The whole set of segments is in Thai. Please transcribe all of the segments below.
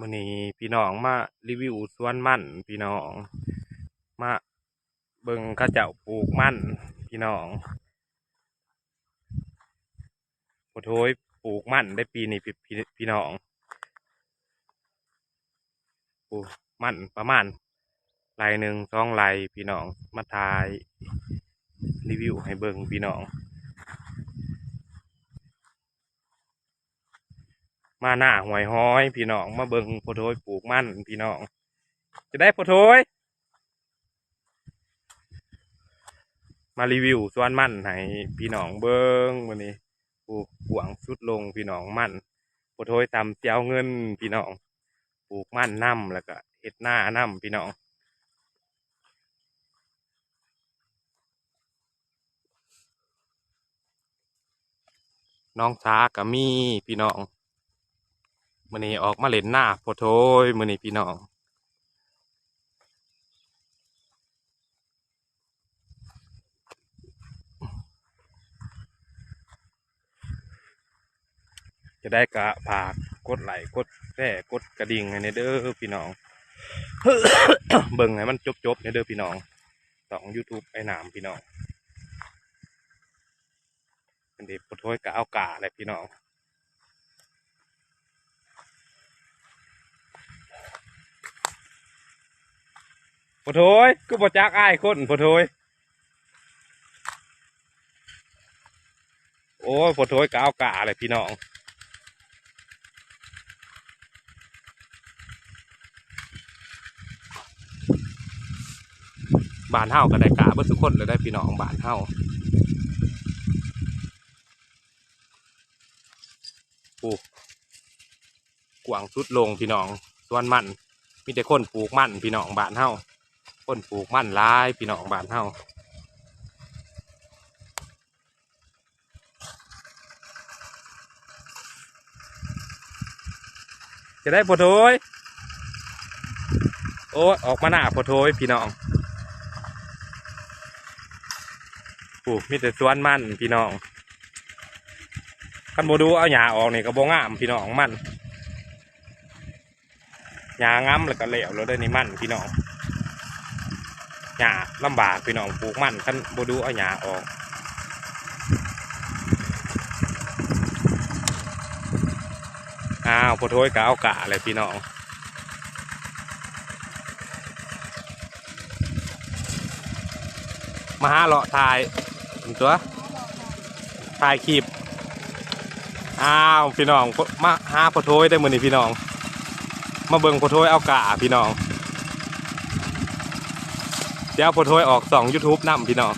มื้อนี้พี่น้องมารีวิวสวนมันพี่น้องมาเบิ่งเขาเจ้าปลูกมันพี่น้องโอ้โถยปลูกมันได้ปีนี้พี่พี่พี่น้องปลูกมันประมาณไรหนึ่งสองไรพี่น้องมาถ่ายรีวิวให้เบิ่งพี่น้อง มาหน้าหวยห้อย พี่น้องมาเบิงโพโทยปลูกมั่นพี่น้อง จะได้โพโทยมารีวิวสวนมั่นให้พี่น้องเบิงมื้อนี้ปลูกกวางสุดลงพี่น้องมั่นโพโทยตำเจียวเงินพี่น้องปลูกมั่นน้ำแล้วก็เฮ็ดหน้าน้ำพี่น้องน้องสากับมีพี่น้อง มื่อนี้ออกมาเล่นหน้าโพโทยมื่อนี้พี่น้องจะได้กระผากกดไหลกดแท่กดกระดิ่งให้ในเด้อพี่น้อง เบิ่งให้มันจบๆในเด้อพี่น้องสอง YouTube ไอ้หนามพี่น้องเป็นเด็กโพโทยกะเอากาเลยพี่น้อง ปะโถยก็บ่จักอ้ายคนปะโถยโอ้ยปะโถยกเอากาเลยพี่น้องบานเฮาก็ได้กาเบิดทุกคนเลยได้พี่น้องบานเฮาปลูกกวางสุดลงพี่น้องส่วนมันมีแต่คนปลูกมันพี่น้องบานเฮา คนปลูกมันลายพี่น้องบ้านเฮาจะได้ปโถยโอ้ออกมาหน้าปโถยพี่น้องปลูกมีแต่สวนมันพี่น้องคันโบดูเอาหญ้าออกนี่ก็บ่งามพี่น้องมันหญ้างามแล้วก็เหลวแล้วได้นี่มันพี่น้อง หญ้าลำบากพี่น้องปลูกมันคันบดูเอาหญ้าออกอ้าวพอโทยกะเอากะเลยพี่น้องมาหาเลาะทายตัวทายคลิปอ้าวพี่น้องมาหาพอโทยได้มือนี่พี่น้อง มาเบิ่งพอโทยเอากะพี่น้อง เดี๋ยวพอโทยออกสอง YouTube นำพี่น้อง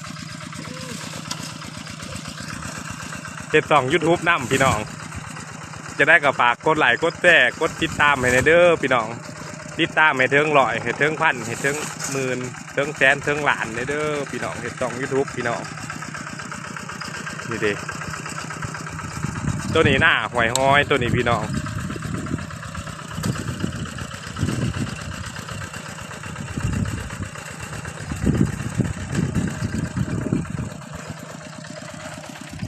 เจ็ดสอง YouTube นำพี่น้อง จะได้กับฝากกดไลค์กดแชร์กดติดตามให้ในเด้อพี่น้อง ติดตามให้เทิงลอยให้เทิงพันให้เทิงหมื่นเทิงแสนเทิงหลานในเด้อพี่น้องเห็ดสอง YouTube พี่น้องนี่ด้ตัวนี้หน้าหวยห้อยตัวนี้พี่น้อง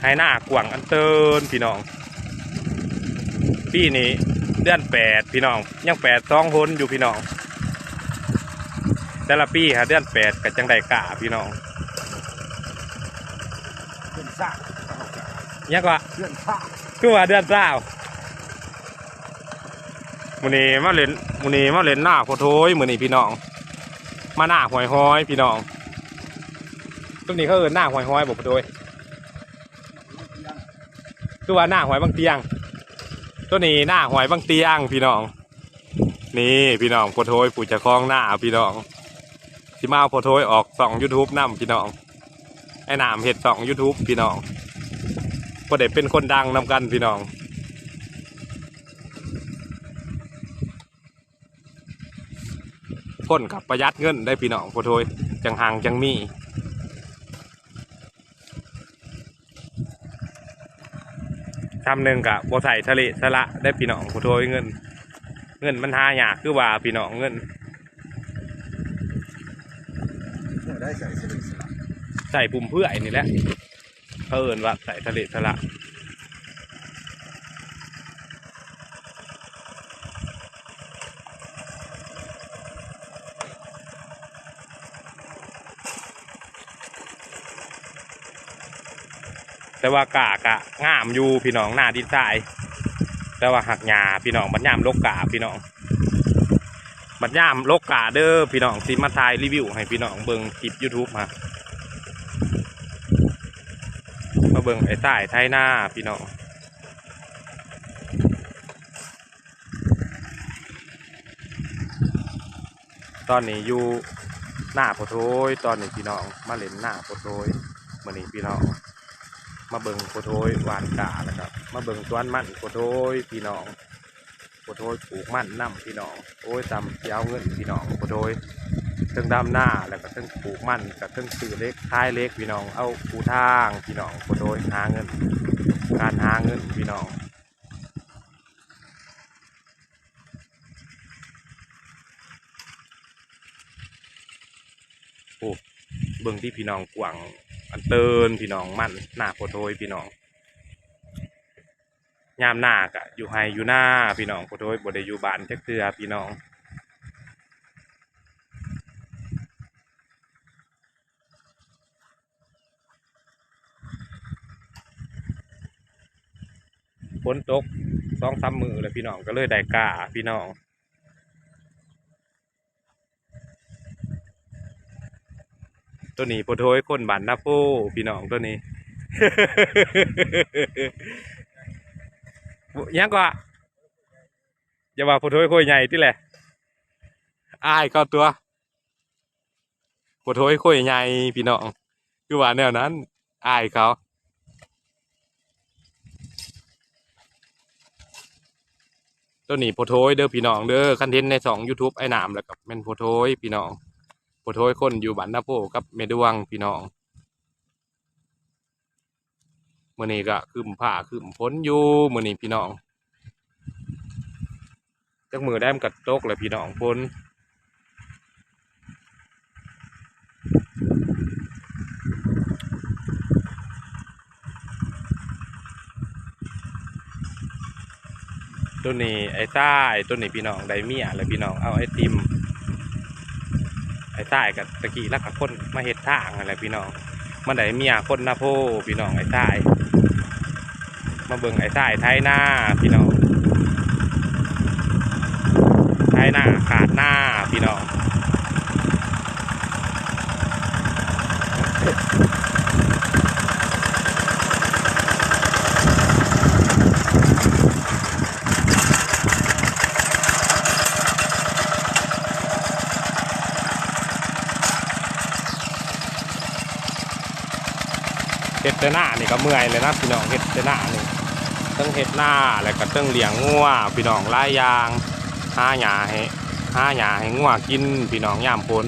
ให้หน้ากว่างอันเตินพี่น้องปีนี้เดือนแปดพี่น้อง ยังแปดสองคนอยู่พี่น้อง แต่ละปีฮะเดือนแปดกับจังไดกะพี่น้องเดือนสามยังว่าเดือนสามคือว่าเดือนเศร้ามือนี้มาเล่นมือนี้มาเล่นหน้าโคโทยมือนี้พี่น้อง มาหน้าหวยห้อยพี่น้องตรงนี้เขาเอินหน้าหวยห้อยบอกโคโทย คือว่าหน้าหอยบางเตียง ตัวนี้หน้าหอยบางเตียง พี่น้อง นี่พี่น้องโพโทยปู่จะคล้องหน้าพี่น้องที่มาเอโพโทยออกสองยูทูบนำพี่น้องไอ้หนามเห็ดสองยูทูบพี่น้องก็ได้เป็นคนดังนำกันพี่น้องคนกับประหยัดเงินได้พี่น้องโพโทยจังหังจังมี คำหนึ่งกับโบใส่ทะเลสละได้พี่น้องขอโทษเงิน เงินมันหายากคือว่าพี่น้องเงินเมื่อได้ใส่สลิดสลับใส่ปุ่มเพื่อไอ้นี่แหละเพิ่นว่าใส่ทะเลสละ แต่ว่ากากะงามอยู่พี่น้องหน้าดินทราย แต่ว่าหักหญ้าพี่น้องบัดยามลกกาพี่น้องบัดยามลกกาเด้อพี่น้องสิมาถ่ายรีวิวให้พี่น้องเบิ่งคลิป YouTube มามาเบิ่งไอ้ใต้ไทยหน้าพี่น้องตอนนี้อยู่หน้าโพโทยตอนนี้พี่น้องมาเล่นหน้าโพโทยมื่อนี้พี่น้อง มาเบิงโพโทยหวานกาแล้วครับ มาเบิงสวนมันโพโทยพี่น้องโพโทยปลูกมันน้ำพี่น้องโอ้ยตำเจ้าเงินพี่น้องโพโทยเทิงดำหน้าแล้วก็เทิงปลูกมันกับเทิงซื้อเล็กท้ายเล็กพี่น้องเอาปูทางพี่น้องโพโทยหาเงิน การหาเงินพี่น้องโอ้เบิ่งที่พี่น้องกวาง อันเตินพี่น้องมันหน้าโพโทยพี่น้องยามหน้ากะอยู่ไฮอยู่หน้าพี่น้องโพโทยบ่ได้อยู่บ้านจักเทือพี่น้องฝนตกสองสามมือเลยพี่น้องก็เลยได้กาพี่น้อง ตัวนี้โพโทยคนบันนาโพพี่น้องตัวนี้ ยังกว่าอย่าว่าโพโทยโคยใหญ่ที่แหละอายเขาตัวโพโทยโคยใหญ่พี่น้องคือว่าแนวนั้นอายเขาตัวนี้โพโทยเด้อพี่น้องเด้อคันเทนในสอง YouTube ไอ้หนามแล้วกับแม่นโพโทยพี่น้อง โพโทยคนอยู่บ้านนาโพกับเมดวงพี่น้องมื่อนี้ก็คืมผ้าคืมพ้นอยู่มื่อนี้พี่น้องจักมือได้มกัดตกเลยพี่น้องพ้นตัวนี้ไอ้ใต้ตัวนี้พี่น้องไดเมียแล้วพี่น้องเอาไอติม ไอ้ใต้กับตะกี้ลักกับคนมาเห็ดทางอะไรพี่น้องมันได้เมียคนหน้าโพพี่น้องไอ้ใต้มาเบิ่งไอ้ใต้ไทยหน้าพี่น้องไทยหน้าขาดหน้าพี่น้อง เห็ดแต่หน้านี่ก็เมื่อยเลยนะพี่น้องเห็ดแต่หน้านี่ต้องเห็ดหน้าแล้วก็ต้องเลี้ยงงัวพี่น้องลายยางหาหยาให้หาหยาให้งัวกินพี่น้องย่ามฝน